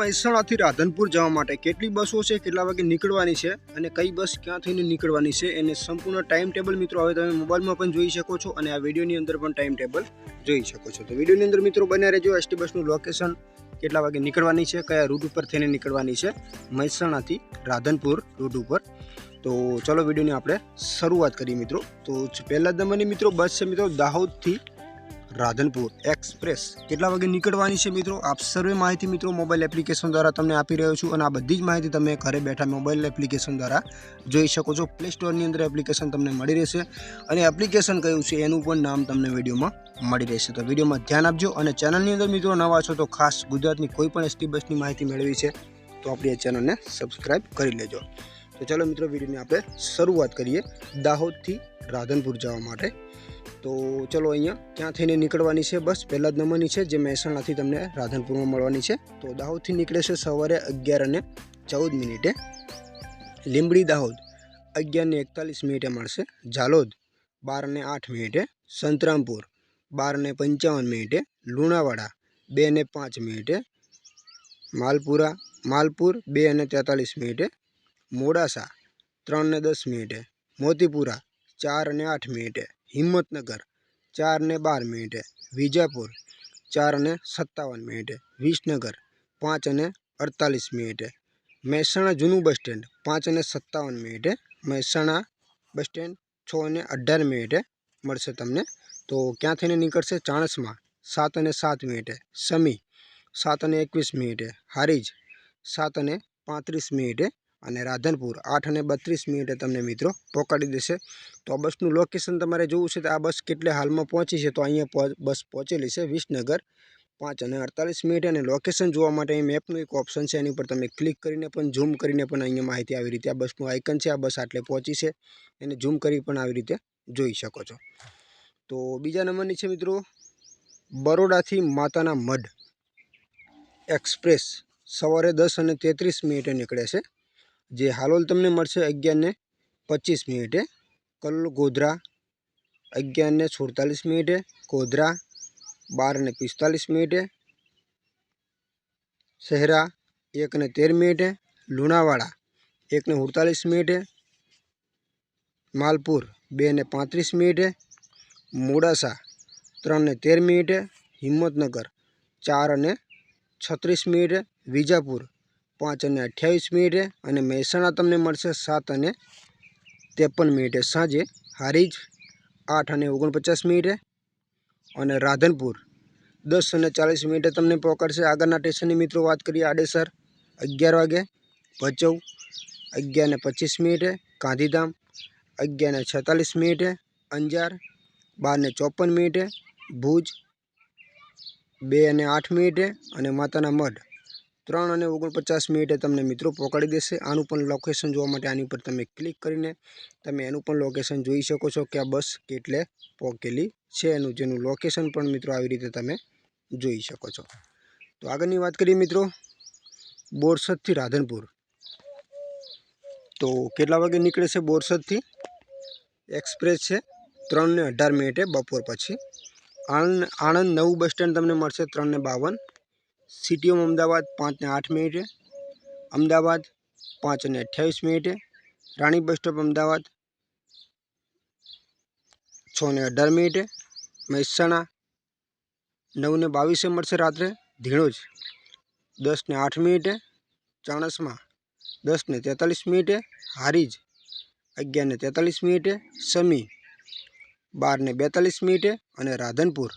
મહેસાણાથી રાધનપુર જવા માટે કેટલી બસો છે, કેટલા વાગે નીકળવાની છે અને કઈ બસ ક્યાં થઈને નીકળવાની છે એને સંપૂર્ણ ટાઈમ ટેબલ મિત્રો હવે તમે મોબાઈલમાં પણ જોઈ શકો છો અને આ વિડીયોની અંદર પણ ટાઈમ ટેબલ જોઈ શકો છો. તો વિડીયોની અંદર મિત્રો બન્યા રહેજો એસટી બસનું લોકેશન કેટલા વાગે નીકળવાની છે, કયા રૂટ ઉપર થઈને નીકળવાની છે, મહેસાણાથી રાધનપુર રૂટ ઉપર. તો ચલો વિડીયોની આપણે શરૂઆત કરીએ મિત્રો. તો પહેલાં તમને મિત્રો બસ છે મિત્રો દાહોદથી રાધનપુર એક્સપ્રેસ. કેટલા વાગે નીકળવાની છે મિત્રો? આપ સર્વે માહિતી મિત્રો મોબાઈલ એપ્લિકેશન દ્વારા તમને આપી રહ્યો છું અને આ બધી જ માહિતી તમે ઘરે બેઠા મોબાઈલ એપ્લિકેશન દ્વારા જોઈ શકો છો. પ્લે સ્ટોરની અંદર એપ્લિકેશન તમને મળી રહેશે અને એપ્લિકેશન કયું છે એનું પણ નામ તમને વિડીયોમાં મળી રહેશે. તો વિડીયોમાં ધ્યાન આપજો અને ચેનલની અંદર મિત્રો નવા છો તો ખાસ ગુજરાતની કોઈ પણ એસટી બસની માહિતી મેળવી છે તો આપણી આ ચેનલને સબસ્ક્રાઈબ કરી લેજો. તો ચાલો મિત્રો વિડીયોની આપણે શરૂઆત કરીએ દાહોદથી રાધનપુર જવા માટે. તો ચલો અહીંયા ક્યાં થઈને નીકળવાની છે બસ. પહેલા જ નંબરની છે, જે મહેસાણાથી તમને રાધનપુરમાં મળવાની છે. તો દાહોદથી નીકળે છે સવારે અગિયાર અને ચૌદ મિનિટે. લીંબડી દાહોદ અગિયારને એકતાલીસ મિનિટે મળશે. ઝાલોદ બાર ને આઠ મિનિટે. સંતરામપુર બાર ને પંચાવન મિનિટે. લુણાવાડા બે ને પાંચ મિનિટે. માલપુરા માલપુર બે અને તેતાલીસ મિનિટે. મોડાસા ત્રણ ને દસ મિનિટે. મોતીપુરા ચાર અને આઠ મિનિટે. હિંમતનગર, ચાર ને બાર મિનિટે. વિજાપુર, ચાર અને સત્તાવન મિનિટે. વિસનગર, પાંચ અને અડતાલીસ મિનિટે. મહેસાણા જૂનું બસ સ્ટેન્ડ, પાંચ અને સત્તાવન મિનિટે. મહેસાણા બસ સ્ટેન્ડ, છ અને અઢાર મિનિટે મળશે તમને. તો ક્યાં થઈને નીકળશે? ચાણસમાં. સાત અને સાત મિનિટે. સમી. સાત અને એકવીસ મિનિટે. હારીજ. સાત અને પાંત્રીસ મિનિટે અને રાધનપુર આઠ અને બત્રીસ મિનિટે તમને મિત્રો પહોંચાડી દેશે. તો આ બસનું લોકેશન તમારે જોવું છે તો આ બસ કેટલે હાલમાં પહોંચી છે તો અહીંયા બસ પહોંચેલી છે વિસનગર પાંચ અને અડતાલીસ મિનિટે અને લોકેશન જોવા માટે અહીં મેપનું એક ઓપ્શન છે એની પર તમે ક્લિક કરીને પણ ઝૂમ કરીને પણ અહીંયા માહિતી આવી રીતે આ બસનું આઇકન છે, આ બસ આટલે પહોંચી છે. એને ઝૂમ કરી પણ આવી રીતે જોઈ શકો છો. તો બીજા નંબરની છે મિત્રો બરોડાથી માતાના મઢ એક્સપ્રેસ સવારે દસ અને તેત્રીસ મિનિટે નીકળે છે. જે હાલોલ તમને મળશે અગિયાર ને પચીસ મિનિટે કલ ગોધરા અગિયાર ને સુડતાલીસ મિનિટે ગોધરા બાર ને પિસ્તાલીસ મિનિટે શહેરા એક ને તેર મિનિટે લુણાવાડા એક ને સુડતાલીસ મિનિટે માલપુર બે ને પાંત્રીસ મિનિટે મોડાસા ત્રણ ને તેર મિનિટે હિંમતનગર ચાર અને છત્રીસ મિનિટે વિજાપુર પાંચ અને અઠ્યાવીસ મિનિટે અને મહેસાણા તમને મળશે સાત અને ત્રેપન મિનિટે. સાંજે હારીજ આઠ અને ઓગણપચાસ મિનિટે અને રાધનપુર દસ અને ચાલીસ મિનિટે તમને પહોંચાડશે. આગળના સ્ટેશનની મિત્રો વાત કરીએ આડેસર અગિયાર વાગે ભચૌ અગિયાર ને પચીસ મિનિટે, ગાંધીધામ અગિયાર ને છેતાલીસ મિનિટે, અંજાર બાર ને ચોપન મિનિટે, ભુજ બે અને આઠ મિનિટે અને માતાના મઢ ત્રણ અને ઓગણપચાસ મિનિટે તમને મિત્રો પકડી દેશે. આનું પણ લોકેશન જોવા માટે આની ઉપર તમે ક્લિક કરીને તમે એનું પણ લોકેશન જોઈ શકો છો કે આ બસ કેટલે પહોંચેલી છે એનું, જેનું લોકેશન પણ મિત્રો આવી રીતે તમે જોઈ શકો છો. તો આગળની વાત કરીએ મિત્રો, બોરસદથી રાધનપુર. તો કેટલા વાગે નીકળે છે બોરસદથી? એક્સપ્રેસ છે ત્રણ ને અઢાર મિનિટે બપોર પછી. આણંદ આણંદ નવું બસ સ્ટેન્ડ તમને મળશે ત્રણ ને બાવન. સિટી ઓફ અમદાવાદ પાંચને આઠ મિનિટે અમદાવાદ પાંચ અને અઠ્યાવીસ મિનિટે રાણી બસ સ્ટોપ અમદાવાદ છ ને અઢાર મિનિટે મહેસાણા નવ ને બાવીસે મળશે રાત્રે ધીણોજ. દસ ને આઠ મિનિટે ચાણસમાં દસ ને તેતાલીસ મિનિટે હારીજ અગિયાર ને તેતાલીસ મિનિટે સમી બાર ને બેતાલીસ મિનિટે અને રાધનપુર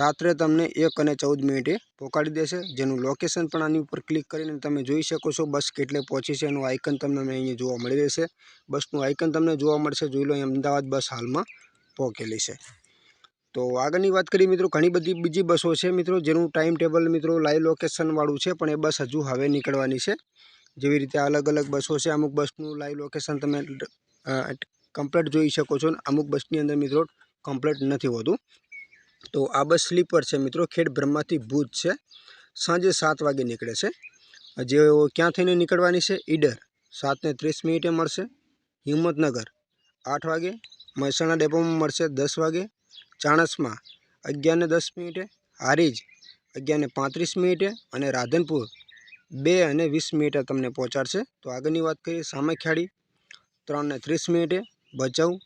રાત્રે તમને એક અને ચૌદ મિનિટે પહોંચાડી દેશે. જેનું લોકેશન પણ આની ઉપર ક્લિક કરીને તમે જોઈ શકો છો. બસ કેટલે પહોંચી છે એનું આઇકન તમને અહીંયા જોવા મળી રહેશે. બસનું આઇકન તમને જોવા મળશે. જોઈ લો અમદાવાદ બસ હાલમાં પહોંચેલી છે. તો આગળની વાત કરીએ મિત્રો, ઘણી બધી બીજી બસો છે મિત્રો, જેનું ટાઈમ ટેબલ મિત્રો લાઈવ લોકેશનવાળું છે, પણ એ બસ હજુ હવે નીકળવાની છે. જેવી રીતે અલગ અલગ બસો છે. અમુક બસનું લાઈવ લોકેશન તમે કમ્પ્લેટ જોઈ શકો છો. અમુક બસની અંદર મિત્રો કમ્પ્લેટ નથી હોતું. તો આ બસ સ્લીપર છે મિત્રો, ખેડ બ્રહ્માથી ભુજ છે. સાંજે સાત વાગે નીકળે છે. જે ક્યાં થઈને નીકળવાની છે? ઈડર. સાતને ત્રીસ મિનિટે મળશે. હિંમતનગર. આઠ વાગે. મહેસાણા ડેપોમાં મળશે દસ વાગે. ચાણસમાં અગિયારને દસ મિનિટે. હારીજ અગિયારને પાંત્રીસ મિનિટે. અને રાધનપુર બે અને વીસ મિનિટે તમને પહોંચાડશે. તો આગળની વાત કરીએ સામેખ્યાળી ત્રણને ત્રીસ મિનિટે. ભચાઉ.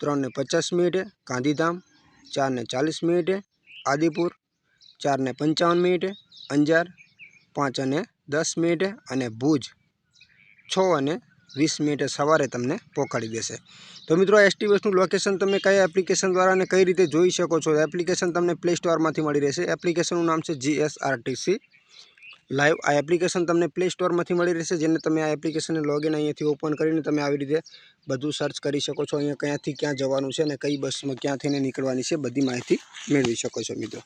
ત્રણને પચાસ મિનિટે. ગાંધીધામ. ચારને ચાલીસ મિનિટે આદિપુર, ચારને પંચાવન મિનિટે અંજાર પાંચ અને દસ મિનિટે અને ભુજ છ અને વીસ મિનિટે સવારે તમને પહોંચાડી દેશે. તો મિત્રો એસટી બસનું લોકેશન તમે કયા એપ્લિકેશન દ્વારા અને કઈ રીતે જોઈ શકો છો? એપ્લિકેશન તમને પ્લે સ્ટોરમાંથી મળી રહેશે. એપ્લિકેશનનું નામ છે જીએસઆરટીસી લાઈવ આ એપ્લિકેશન તમને પ્લે સ્ટોરમાંથી મળી રહેશે, જેને તમે આ એપ્લિકેશનને લોગિન અહીંયાથી ઓપન કરીને તમે આવી રીતે બધું સર્ચ કરી શકો છો, અહીંયા ક્યાંથી ક્યાં જવાનું છે અને કઈ બસમાં ક્યાંથી નીકળવાની છે, બધી માહિતી મેળવી શકો છો મિત્રો.